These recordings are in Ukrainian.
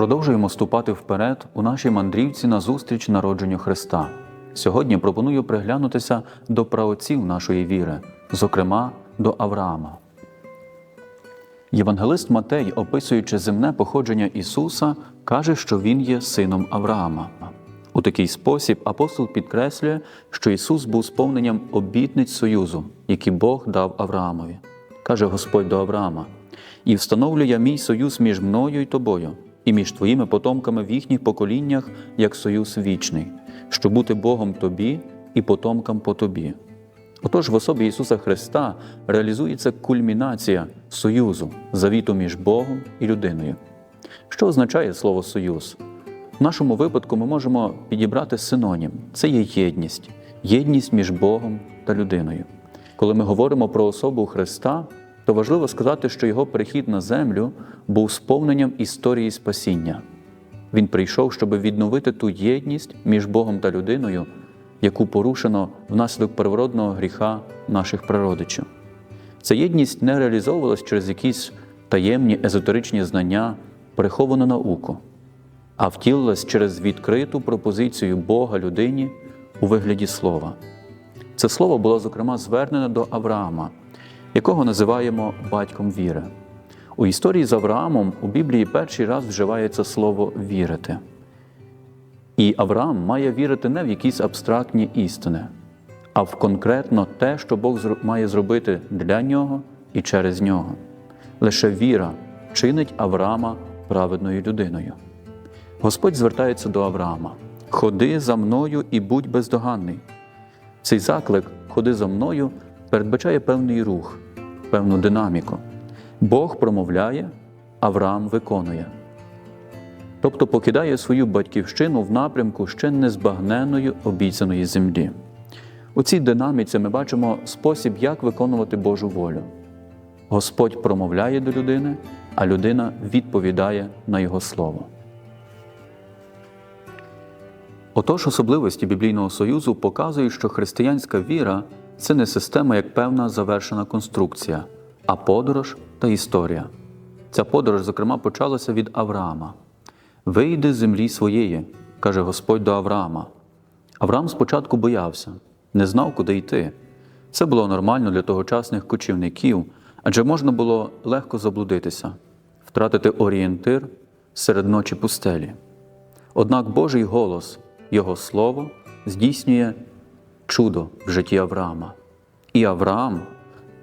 Продовжуємо ступати вперед у нашій мандрівці на зустріч народженню Христа. Сьогодні пропоную приглянутися до праотців нашої віри, зокрема до Авраама. Євангелист Матей, описуючи земне походження Ісуса, каже, що Він є сином Авраама. У такий спосіб апостол підкреслює, що Ісус був сповненням обітниць Союзу, які Бог дав Авраамові. Каже Господь до Авраама: і встановлю я мій союз між мною і тобою, і між твоїми потомками в їхніх поколіннях, як союз вічний, щоб бути Богом тобі і потомкам по тобі. Отож, в особі Ісуса Христа реалізується кульмінація союзу, завіту між Богом і людиною. Що означає слово союз? В нашому випадку ми можемо підібрати синонім це є єдність, єдність між Богом та людиною. Коли ми говоримо про особу Христа, то важливо сказати, що його прихід на землю був сповненням історії спасіння. Він прийшов, щоб відновити ту єдність між Богом та людиною, яку порушено внаслідок первородного гріха наших прародичів. Ця єдність не реалізовувалась через якісь таємні езотеричні знання, приховану науку, а втілилась через відкриту пропозицію Бога людині у вигляді слова. Це слово було, зокрема, звернене до Авраама, якого називаємо батьком віри. У історії з Авраамом у Біблії перший раз вживається слово вірити. І Авраам має вірити не в якісь абстрактні істини, а в конкретно те, що Бог має зробити для нього і через нього. Лише віра чинить Авраама праведною людиною. Господь звертається до Авраама: Ходи за мною і будь бездоганний. Цей заклик Ходи за мною передбачає певний рух, певну динаміку. Бог промовляє, Авраам виконує. Тобто покидає свою батьківщину в напрямку ще незбагненої обіцяної землі. У цій динаміці ми бачимо спосіб, як виконувати Божу волю. Господь промовляє до людини, а людина відповідає на Його слово. Отож, особливості біблійного союзу показують, що християнська віра це не система як певна завершена конструкція, а подорож та історія. Ця подорож, зокрема, почалася від Авраама. Вийди з землі своєї, каже Господь до Авраама. Авраам спочатку боявся, не знав, куди йти. Це було нормально для тогочасних кочівників, адже можна було легко заблудитися, втратити орієнтир серед ночі пустелі. Однак Божий голос, Його Слово здійснює чудо в житті Авраама. І Авраам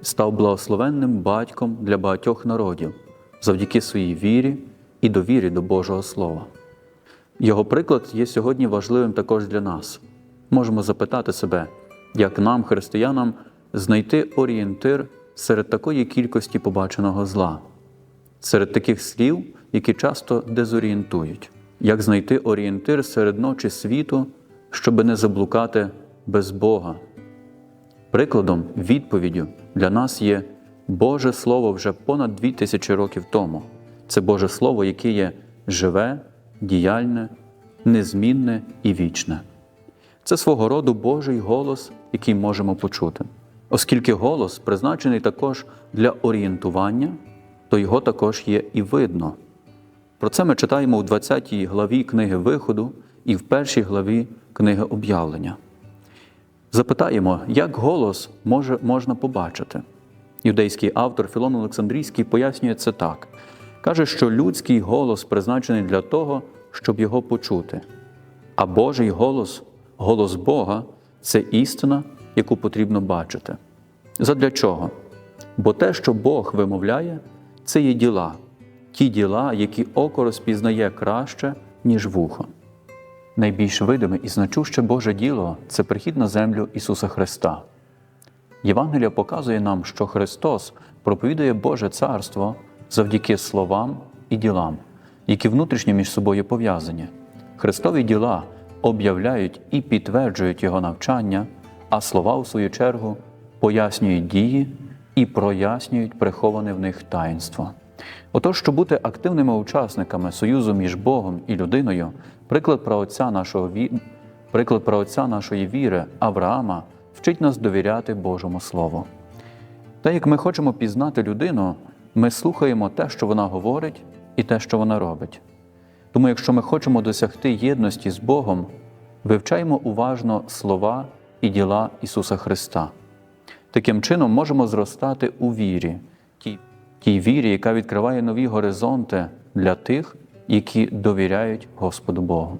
став благословенним батьком для багатьох народів завдяки своїй вірі і довірі до Божого Слова. Його приклад є сьогодні важливим також для нас. Можемо запитати себе, як нам, християнам, знайти орієнтир серед такої кількості побаченого зла, серед таких слів, які часто дезорієнтують, як знайти орієнтир серед ночі світу, щоби не заблукати без Бога. Прикладом, відповіддю для нас є Боже Слово вже понад дві тисячі років тому. Це Боже Слово, яке є живе, діяльне, незмінне і вічне. Це свого роду Божий голос, який можемо почути. Оскільки голос призначений також для орієнтування, то його також є і видно. Про це ми читаємо у 20 главі книги Виходу і в першій главі книги об'явлення. Запитаємо, як голос може, можна побачити. Юдейський автор Філон Олександрійський пояснює це так. Каже, що людський голос призначений для того, щоб його почути. А Божий голос, голос Бога це істина, яку потрібно бачити. Задля чого? Бо те, що Бог вимовляє, це є діла, ті діла, які око розпізнає краще, ніж вухо. Найбільш видиме і значуще Боже діло це прихід на землю Ісуса Христа. Євангелія показує нам, що Христос проповідує Боже Царство завдяки словам і ділам, які внутрішньо між собою пов'язані. Христові діла об'являють і підтверджують Його навчання, а слова, у свою чергу, пояснюють дії і прояснюють приховане в них таїнство. Отож, щоб бути активними учасниками союзу між Богом і людиною, приклад праотця нашого ві... приклад праотця нашої віри Авраама вчить нас довіряти Божому Слову. Та як ми хочемо пізнати людину, ми слухаємо те, що вона говорить, і те, що вона робить. Тому, якщо ми хочемо досягти єдності з Богом, вивчаємо уважно слова і діла Ісуса Христа. Таким чином можемо зростати у вірі, тій вірі, яка відкриває нові горизонти для тих, які довіряють Господу Богу.